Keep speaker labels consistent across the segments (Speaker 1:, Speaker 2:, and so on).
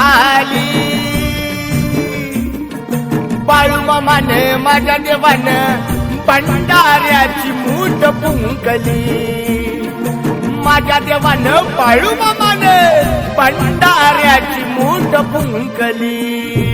Speaker 1: आकाशवाणी झाली बाळू माझ्या देवानं भंडाऱ्याची मूठ पुंकली. माझ्या देवानं बाळू मामाने भंडाऱ्याची मूठ पुंकली.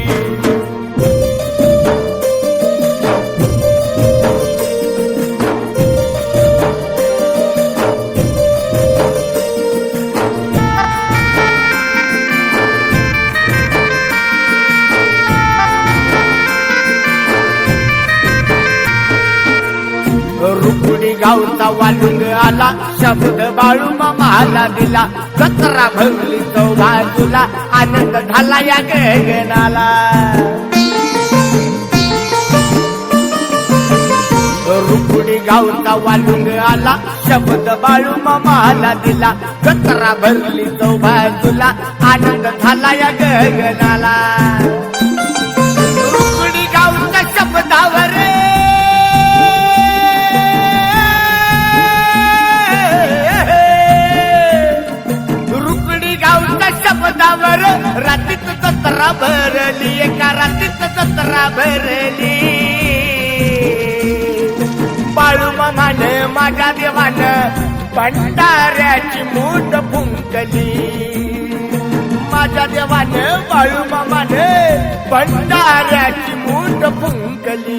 Speaker 1: गावचा वालुंग आला शब्द बाळू मामाला दिला. जत्रा भरली तो बाजूला आनंद झाला या गगनाला. रुकुडी गावचा वालुंग आला शब्द बाळू मामाला दिला. जत्रा भरली तो बाजूला आनंद झाला या गगनाला. जत्रा भरली एका रातीत जत्रा भरली. पाळू मामान माझ्या देवान भंडाऱ्याची मूठ फुंकली. माझ्या देवान बाळू मामान भंडाऱ्याची मूठ फुंकली.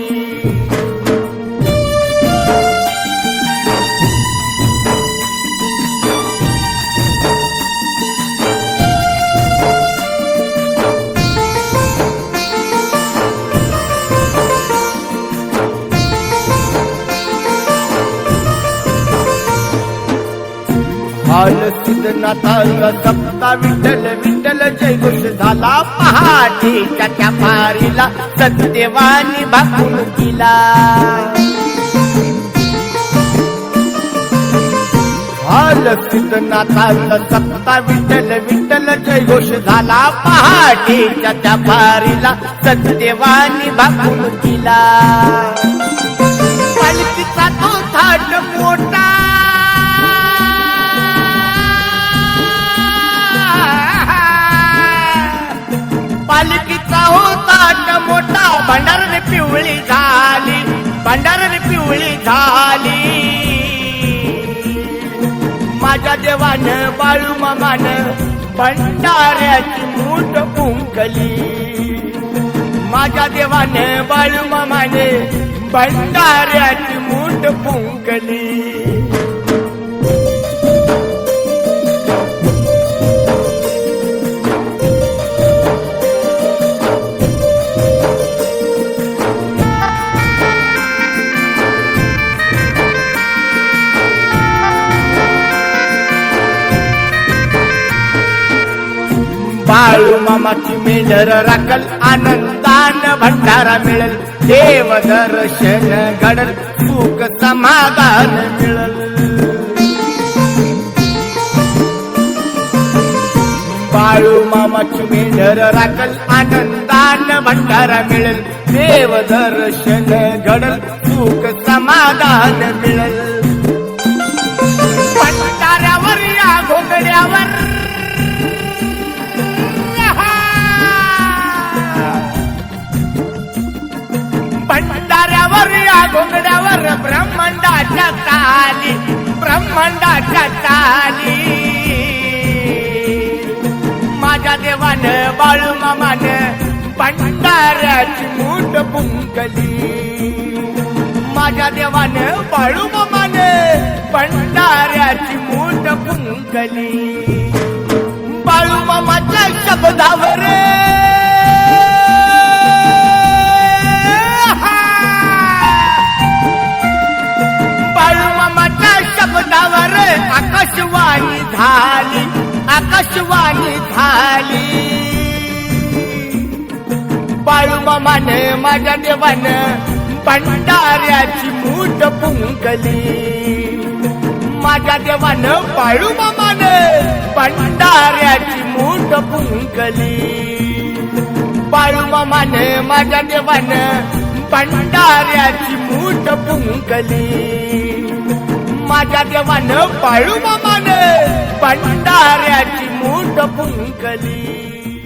Speaker 1: हाल सिद्धनाथाला सप्ता विठ्ठल विठ्ठल जय घोष झाला. पहाटेच्या त्या पारीला सत्यवानी भाकून दिला. हाल सिद्धनाथाला सप्ता विठ्ठल विठ्ठल जय घोष झाला. पहाटेच्या त्या पारीला सत्यवानी भाकून दिला. पालखीचा तो थाट मोठा भंडारी पिवळी झाली. माझ्या देवान बाळू मामान भंडाऱ्याची मूठ पुंकली माझ्या देवानं बाळू मामाने भंडाऱ्याची मूठ मामाची मेंढर राखल आनंदान भंडारा मिळेल देव दर्शन घडल सुख समाधान मिळल बाळू मामाची मेंढर राखल आनंदान भंडारा मिळेल देव दर्शन घडल सुख समाधान मिळल घोंगड्यावर ब्रह्मांडाच्या ताली ब्रह्मांडाच्या ताली माझ्या देवान बाळू मामान भंडाऱ्याची मूठ पुंकली. माझ्या देवान बाळू मामान भंडाऱ्याची मूठ पुंकली. बाळू मामाच्या शब्दावर आकाशवाणी झाली आकाशवाणी झाली. बाळू मामाने माझ्या देवान भंडाऱ्याची मूठ पुंकली. माझ्या देवानं बाळू मामाने भंडाऱ्याची मूठ पुंकली. बाळू मामाने माझ्या देवानं भंडाऱ्याची मूठ पुंकली. माझ्या देवानं पाळू मामाने. भंडाऱ्याची मूठ फुंकली